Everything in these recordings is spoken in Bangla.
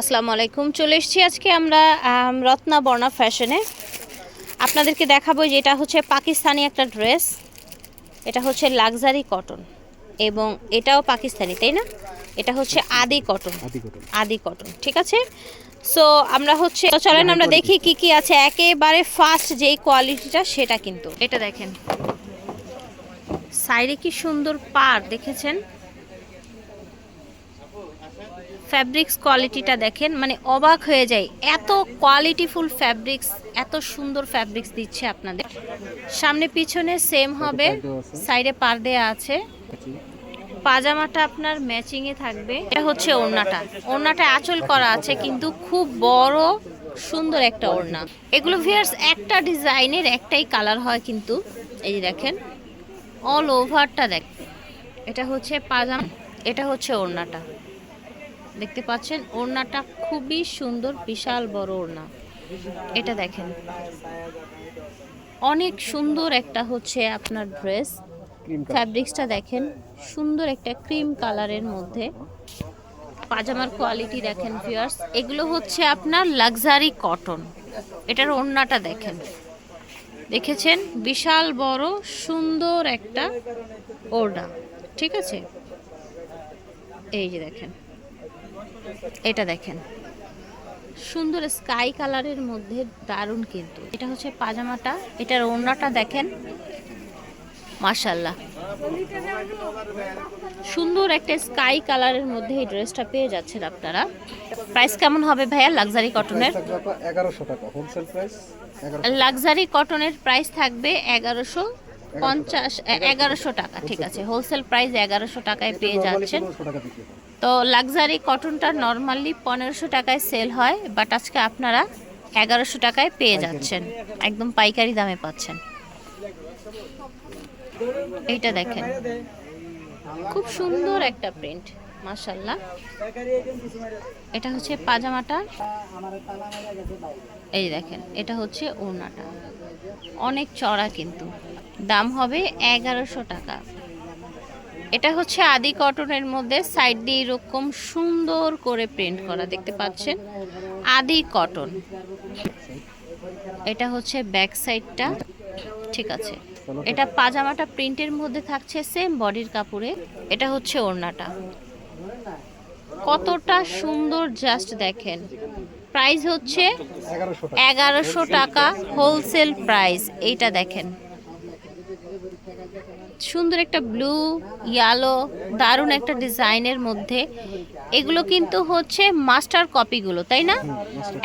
আসসালামু আলাইকুম। চলে এসেছি আজকে আমরা আম, রত্না বর্ণা ফ্যাশনে। আপনাদেরকে দেখাবো যে এটা হচ্ছে পাকিস্তানি একটা ড্রেস। এটা হচ্ছে লাক্সারি কটন এবং এটাও পাকিস্তানি তাই না? এটা হচ্ছে আদি কটন। আদি কটন। ঠিক আছে? সো আমরা হচ্ছে চলেন আমরা দেখি কি কি আছে। একেবারে ফার্স্ট যেই কোয়ালিটিটা সেটা কিন্তু। এটা দেখেন। সাইডে কি সুন্দর পার দেখেছেন? ফ্যাব্রিক্স কোয়ালিটিটা দেখেন মানে অবাক হয়ে যায় এত কোয়ালিটিফুল ফ্যাব্রিক্স এত সুন্দর ফ্যাব্রিক্স দিচ্ছে আপনাদের। সামনে পিছনে সেম হবে। সাইডে পার দেয়া আছে। পাজামাটা আপনার ম্যাচিং এ থাকবে। এটা হচ্ছে ওড়নাটা। ওড়নাটা আঁচল করা আছে কিন্তু খুব বড় সুন্দর একটা ওড়না। এগুলো ভিয়ার্স একটা ডিজাইনের একটাই কালার হয় কিন্তু এই দেখেন অল ওভারটা দেখ। এটা হচ্ছে পাজামা এটা হচ্ছে ওড়নাটা। দেখতে পাচ্ছেন ওড়নাটা খুবই সুন্দর বিশাল বড় ওড়না। এটা দেখেন। অনেক সুন্দর একটা হচ্ছে আপনার ড্রেস। ফ্যাব্রিক্সটা দেখেন সুন্দর একটা ক্রিম কালারের মধ্যে। পাজামার কোয়ালিটি দেখেন ভিউয়ার্স এগুলো হচ্ছে আপনার লাক্সারি কটন। এটার ওড়নাটা দেখেন। দেখেছেন? বিশাল বড় সুন্দর একটা ওড়না। ঠিক আছে? এই যে দেখেন। এটা দেখেন। সুন্দর স্কাই কালারের মধ্যে দারুণ কিন্তু। এটা হচ্ছে পাজামাটা এটার ওড়নাটা দেখেন। মাশাল্লাহ সুন্দর একটা স্কাই কালারের মধ্যে এই ড্রেসটা পেয়ে যাচ্ছেন আপনারা। প্রাইস কেমন হবে ভাইয়া লাক্সারি কটনের? এগারোশো টাকা হোলসেল প্রাইস লাক্সারি কটনের প্রাইস থাকবে এগারোশো। পঞ্চাশ এগারোশো টাকা। ঠিক আছে। হোলসেল প্রাইস এগারোশো টাকায় পেয়ে যাচ্ছেন। তো লাক্সারি কটনটা নর্মালি পনেরোশো টাকায় সেল হয় বাট আজকে আপনারা এগারোশো টাকায় পেয়ে যাচ্ছেন। একদম পাইকারি দামে পাচ্ছেন। এইটা দেখেন। খুব সুন্দর একটা প্রিন্ট মাশাল্লাহ এটা হচ্ছে পাজামাটা। এই দেখেন এটা হচ্ছে ওড়নাটা। অনেক চড়া কিন্তু। দাম হবে এগারোশো টাকা। এটা হচ্ছে আদি কটনের মধ্যে সাইড দিয়ে এরকম সুন্দর করে প্রিন্ট করা দেখতে পাচ্ছেন? আদি কটন। এটা হচ্ছে ব্যাক সাইডটা ঠিক আছে। এটা পাজামাটা প্রিন্টের মধ্যে থাকছে সেম বডির কাপড়ে। এটা হচ্ছে ওড়নাটা। কতটা সুন্দর জাস্ট দেখেন। প্রাইস হচ্ছে এগারোশো টাকা। হোলসেল প্রাইস এইটা দেখেন। সুন্দর একটা ব্লু ইয়ালো দারুণ একটা ডিজাইনের মধ্যে। এগুলো কিন্তু হচ্ছে মাস্টার কপিগুলো তাই না?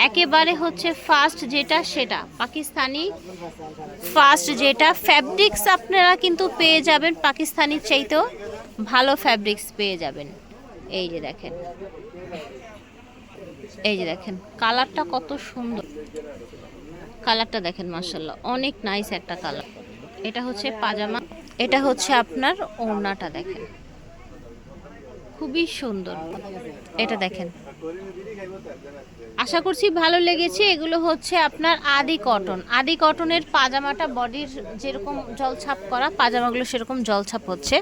একেবারে হচ্ছে ফার্স্ট যেটা সেটা। পাকিস্তানি ফার্স্ট যেটা। ফ্যাব্রিক্স আপনারা কিন্তু পেয়ে যাবেন পাকিস্তানির চাইতেও ভালো ফ্যাব্রিক্স পেয়ে যাবেন। এই যে দেখেন। এই যে দেখেন কালারটা কত সুন্দর। কালারটা দেখেন মার্শাল্লাহ অনেক নাইস একটা কালার এটা হচ্ছে পাজামা। এটা হচ্ছে আপনার ওড়নাটা দেখেন। খুবই সুন্দর। এটা দেখেন। আশা করছি ভালো লেগেছে। এগুলো হচ্ছে আপনার আদি কটন। আদি কটনের পাজামাটা বডির যেরকম জলছাপ করা পাজামাগুলো সেরকম জলছাপ হচ্ছে।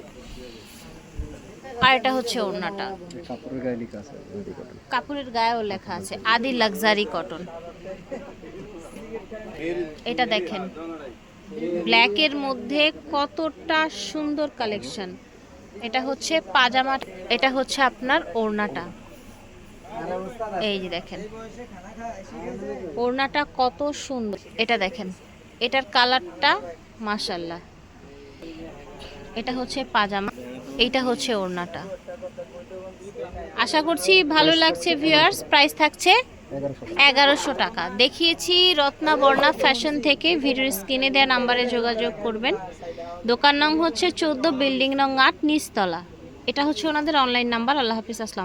আর এটা হচ্ছে ওড়নাটা। কাপড়ের গায়েও লেখা আছে আদি লাক্সারি কটন। এটা দেখেন। ব্ল্যাকের মধ্যে কতটা সুন্দর কালেকশন? এটা হচ্ছে পাজামা, এটা হচ্ছে আপনার ওড়নাটা। এই যে দেখেন। ওড়নাটা কত সুন্দর। এটা দেখেন। এটার কালারটা মাসাল্লাহ এটা হচ্ছে পাজামা। এইটা হচ্ছে ওড়নাটা। আশা করছি ভালো লাগছে ভিউয়ার্স প্রাইস থাকছে এগারোশো টাকা। দেখিয়েছি রত্না বর্ণা ফ্যাশন থেকে ভিডিও স্ক্রিনে দেওয়া নাম্বারে যোগাযোগ করবেন। দোকান নং হচ্ছে চোদ্দ বিল্ডিং নং আট নিচতলা। এটা হচ্ছে ওনাদের অনলাইন নাম্বার আল্লাহ হাফিজ আসসালাম